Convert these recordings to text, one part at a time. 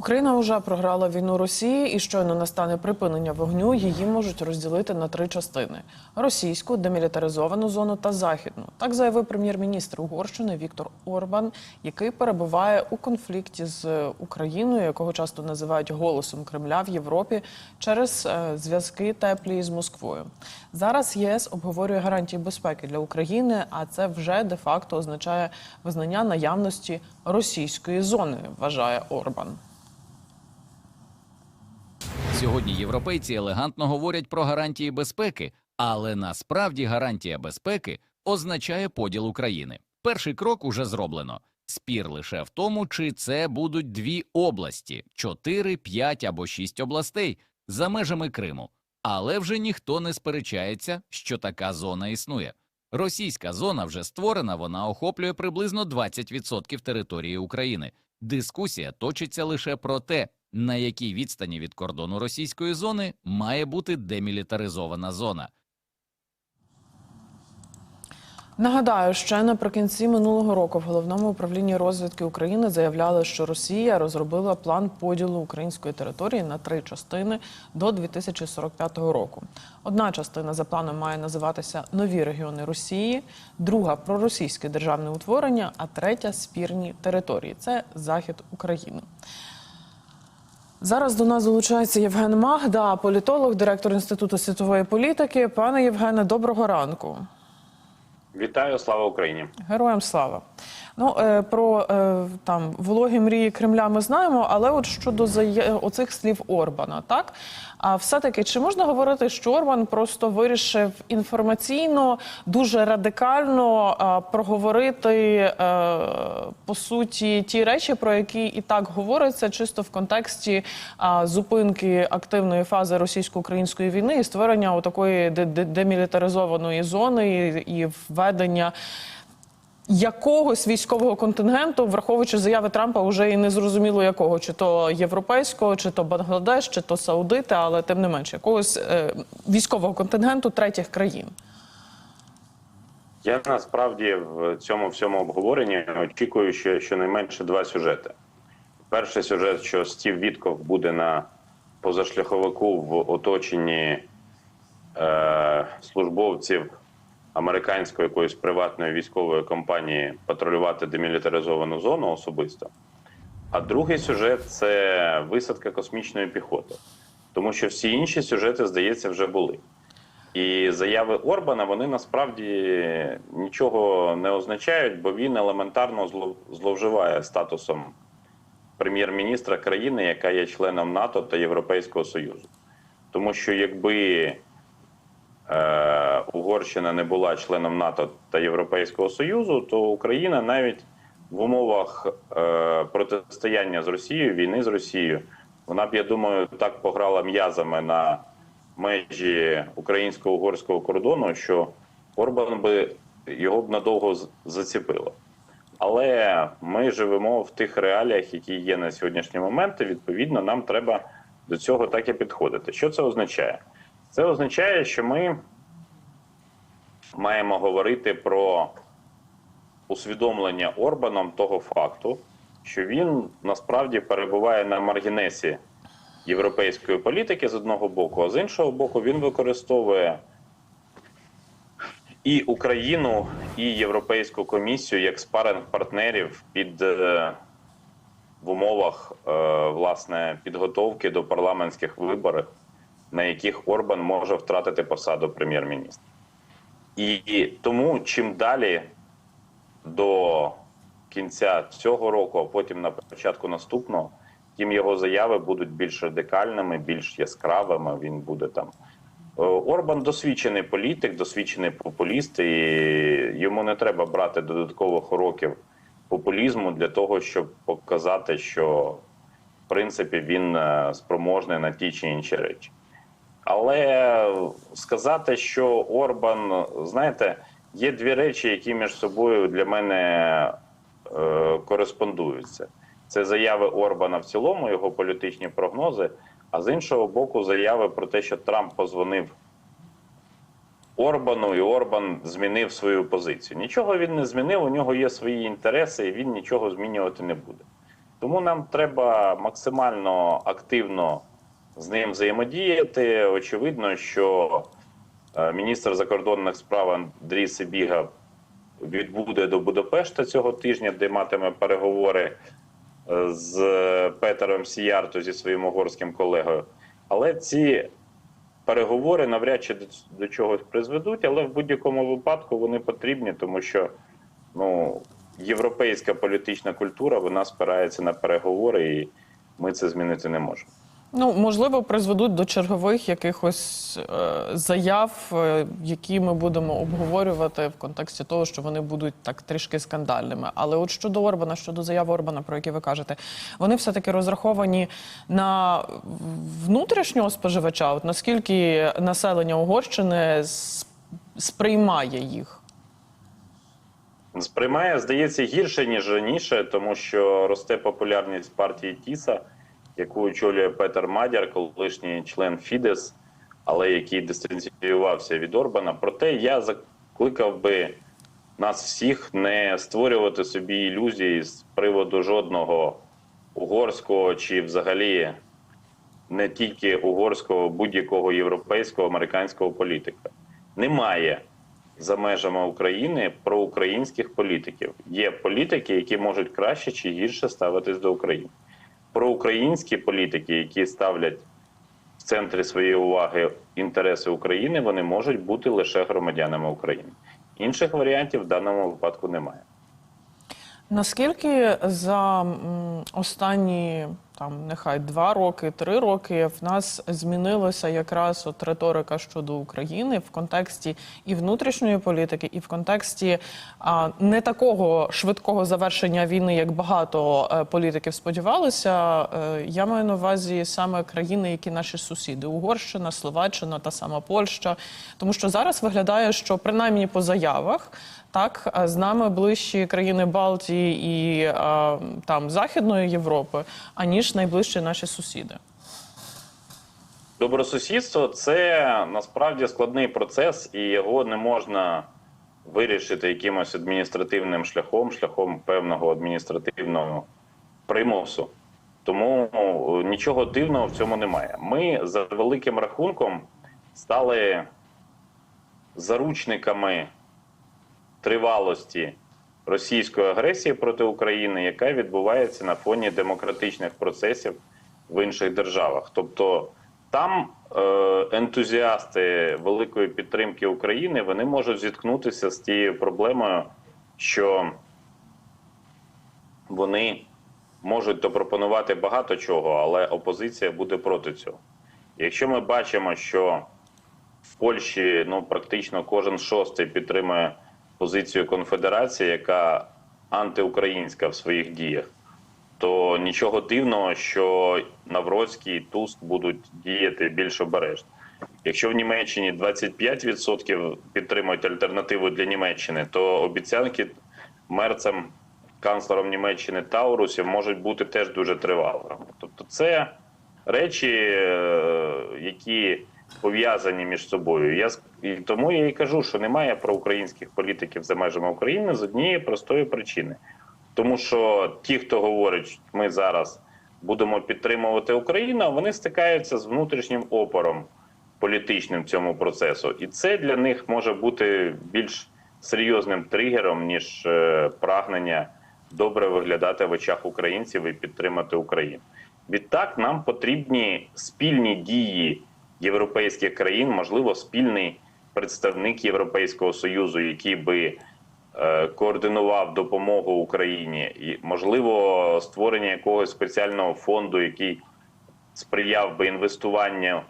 Україна вже програла війну Росії, і щойно настане припинення вогню, її можуть розділити на три частини: російську, демілітаризовану зону та західну. Так заявив прем'єр-міністр Угорщини Віктор Орбан, який перебуває у конфлікті з Україною, якого часто називають голосом Кремля в Європі через е, зв'язки теплі з Москвою. Зараз ЄС обговорює гарантії безпеки для України, а це вже де-факто означає визнання наявності російської зони, вважає Орбан. Сьогодні європейці елегантно говорять про гарантії безпеки, але насправді гарантія безпеки означає поділ України. Перший крок уже зроблено. Спір лише в тому, чи це будуть дві області: чотири, п'ять або шість областей за межами Криму. Але вже ніхто не сперечається, що така зона існує. Російська зона вже створена, вона охоплює приблизно 20% території України. Дискусія точиться лише про те, на якій відстані від кордону російської зони має бути демілітаризована зона. Нагадаю, ще наприкінці минулого року в головному управлінні розвідки України заявляли, що Росія розробила план поділу української території на три частини до 2045 року. Одна частина за планом має називатися Нові регіони Росії, друга проросійське державне утворення, а третя спірні території це захід України. Зараз до нас долучається Євген Магда, політолог, директор інституту світової політики. Пане Євгене, доброго ранку. Вітаю, слава Україні! Героям слава. Ну е, про е, там вологі мрії Кремля ми знаємо, але от щодо зая... оцих слів Орбана, так а все-таки чи можна говорити, що Орбан просто вирішив інформаційно дуже радикально а, проговорити е, по суті ті речі, про які і так говориться, чисто в контексті а, зупинки активної фази російсько-української війни і створення такої демілітаризованої зони і, і введення якогось військового контингенту, враховуючи заяви Трампа, вже і не зрозуміло якого, чи то європейського, чи то Бангладеш, чи то Саудити, але тим не менше, якогось е, військового контингенту третіх країн. Я насправді в цьому всьому обговоренні очікую, що щонайменше два сюжети. Перший сюжет, що Стів Вітков буде на позашляховику в оточенні е, службовців американської якоїсь приватної військової компанії патрулювати демілітаризовану зону особисто. А другий сюжет це висадка космічної піхоти, тому що всі інші сюжети, здається, вже були. І заяви Орбана вони насправді нічого не означають, бо він елементарно зловживає статусом прем'єр-міністра країни, яка є членом НАТО та Європейського Союзу. Тому що якби е, Угорщина не була членом НАТО та Європейського Союзу, то Україна навіть в умовах е, протистояння з Росією, війни з Росією, вона б, я думаю, так пограла м'язами на межі українсько-угорського кордону, що Орбан би його б надовго заціпило. Але ми живемо в тих реаліях, які є на сьогоднішній момент. і Відповідно, нам треба до цього так і підходити. Що це означає? Це означає, що ми маємо говорити про усвідомлення Орбаном того факту, що він насправді перебуває на маргінесі європейської політики з одного боку, а з іншого боку, він використовує і Україну, і Європейську комісію як спаринг партнерів під е, в умовах е, власне підготовки до парламентських виборів, на яких Орбан може втратити посаду прем'єр-міністра. І, тому чим далі до кінця цього року, а потім на початку наступного, тим його заяви будуть більш радикальними, більш яскравими. Він буде там. Е, Орбан досвідчений політик, досвідчений популіст, і йому не треба брати додаткових уроків популізму для того, щоб показати, що в принципі він е, спроможний на ті чи інші речі. Але сказати, що Орбан, знаєте, є дві речі, які між собою для мене е, кореспондуються. Це заяви Орбана в цілому, його політичні прогнози. А з іншого боку, заяви про те, що Трамп позвонив Орбану, і Орбан змінив свою позицію. Нічого він не змінив, у нього є свої інтереси, і він нічого змінювати не буде. Тому нам треба максимально активно з ним взаємодіяти. Очевидно, що е, міністр закордонних справ Андрій Сибіга відбуде до Будапешта цього тижня, де матиме переговори е, з Петером Сіярто зі своїм угорським колегою. Але ці переговори навряд чи до, чогось призведуть, але в будь-якому випадку вони потрібні, тому що ну, європейська політична культура вона спирається на переговори, і ми це змінити не можемо. Ну, можливо, призведуть до чергових якихось е, заяв, е, які ми будемо обговорювати в контексті того, що вони будуть так трішки скандальними. Але от щодо Орбана, щодо заяв Орбана, про які ви кажете, вони все-таки розраховані на внутрішнього споживача. От наскільки населення Угорщини сприймає їх? Сприймає, здається, гірше, ніж раніше, тому що росте популярність партії Тіса, яку очолює Петер Мадяр, колишній член Фідес, але який дистанціювався від Орбана. Проте я закликав би нас всіх не створювати собі ілюзії з приводу жодного угорського чи взагалі не тільки угорського, будь-якого європейського, американського політика. Немає за межами України проукраїнських політиків. Є політики, які можуть краще чи гірше ставитись до України. Проукраїнські політики, які ставлять в центрі своєї уваги інтереси України, вони можуть бути лише громадянами України. Інших варіантів в даному випадку немає. Наскільки за останні там нехай два роки, три роки в нас змінилася якраз от риторика щодо України в контексті і внутрішньої політики, і в контексті а, не такого швидкого завершення війни, як багато е, політиків сподівалися. Е, я маю на увазі саме країни, які наші сусіди: Угорщина, Словаччина, та сама Польща. Тому що зараз виглядає, що принаймні по заявах. Так, з нами ближчі країни Балтії і а, там Західної Європи, аніж найближчі наші сусіди. Добросусідство це насправді складний процес, і його не можна вирішити якимось адміністративним шляхом, шляхом певного адміністративного примусу. Тому ну, нічого дивного в цьому немає. Ми за великим рахунком стали заручниками тривалості російської агресії проти України, яка відбувається на фоні демократичних процесів в інших державах. Тобто там е, ентузіасти великої підтримки України вони можуть зіткнутися з тією проблемою, що вони можуть допропонувати багато чого, але опозиція буде проти цього. Якщо ми бачимо, що в Польщі ну практично кожен шостий підтримує позицію конфедерації, яка антиукраїнська в своїх діях, то нічого дивного, що Навроцький і Туск будуть діяти більш обережно. Якщо в Німеччині 25% підтримують альтернативу для Німеччини, то обіцянки мерцем, канцлером Німеччини Таурусів можуть бути теж дуже тривалими. Тобто, це речі, е, які пов'язані між собою. Я і тому я і кажу, що немає проукраїнських політиків за межами України з однієї простої причини. Тому що ті, хто говорить, що ми зараз будемо підтримувати Україну, вони стикаються з внутрішнім опором політичним цьому процесу, і це для них може бути більш серйозним тригером ніж е, прагнення добре виглядати в очах українців і підтримати Україну. Відтак нам потрібні спільні дії європейських країн, можливо, спільний представник Європейського союзу, який би е, координував допомогу Україні, і можливо створення якогось спеціального фонду, який сприяв би інвестуванню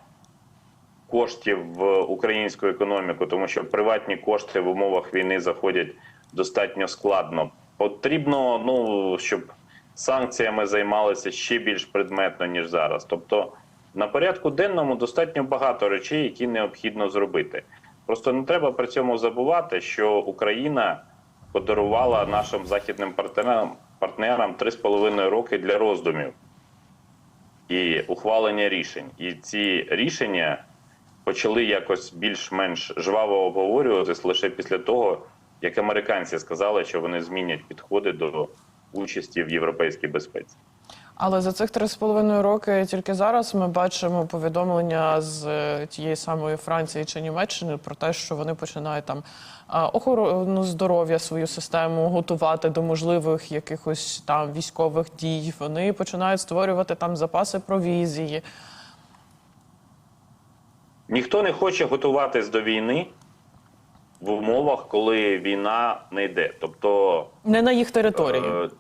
коштів в українську економіку, тому що приватні кошти в умовах війни заходять достатньо складно. Потрібно, ну щоб санкціями займалися ще більш предметно ніж зараз. Тобто на порядку денному достатньо багато речей, які необхідно зробити. Просто не треба при цьому забувати, що Україна подарувала нашим західним партнерам партнерам 3,5 роки для роздумів і ухвалення рішень. І ці рішення почали якось більш-менш жваво обговорюватись лише після того, як американці сказали, що вони змінять підходи до участі в європейській безпеці. Але за цих три з половиною роки тільки зараз ми бачимо повідомлення з е, тієї самої Франції чи Німеччини про те, що вони починають там охорону здоров'я свою систему готувати до можливих якихось там військових дій. Вони починають створювати там запаси провізії. Ніхто не хоче готуватись до війни в умовах, коли війна не йде. Тобто, Не на їх території.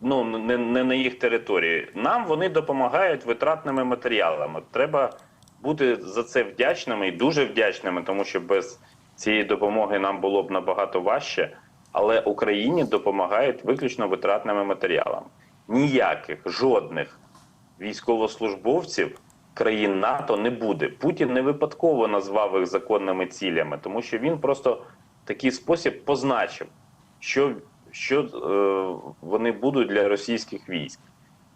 Ну не, не на їх території. Нам вони допомагають витратними матеріалами. Треба бути за це вдячними і дуже вдячними, тому що без цієї допомоги нам було б набагато важче. Але Україні допомагають виключно витратними матеріалами. Ніяких жодних військовослужбовців країн НАТО не буде. Путін не випадково назвав їх законними цілями, тому що він просто такий спосіб позначив, що, що е, вони будуть для російських військ.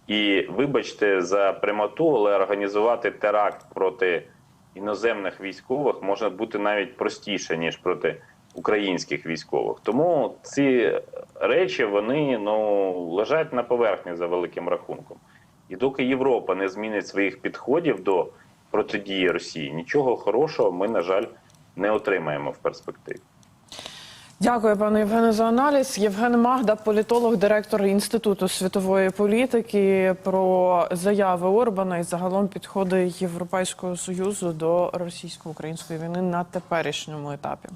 І вибачте за прямоту, але організувати теракт проти іноземних військових може бути навіть простіше ніж проти українських військових. Тому ці речі вони ну лежать на поверхні за великим рахунком. І доки Європа не змінить своїх підходів до протидії Росії, нічого хорошого ми, на жаль, не отримаємо в перспективі. Дякую, пане Євгене, за аналіз. Євген Магда, політолог, директор Інституту світової політики, про заяви Орбана і загалом підходи Європейського союзу до російсько-української війни на теперішньому етапі.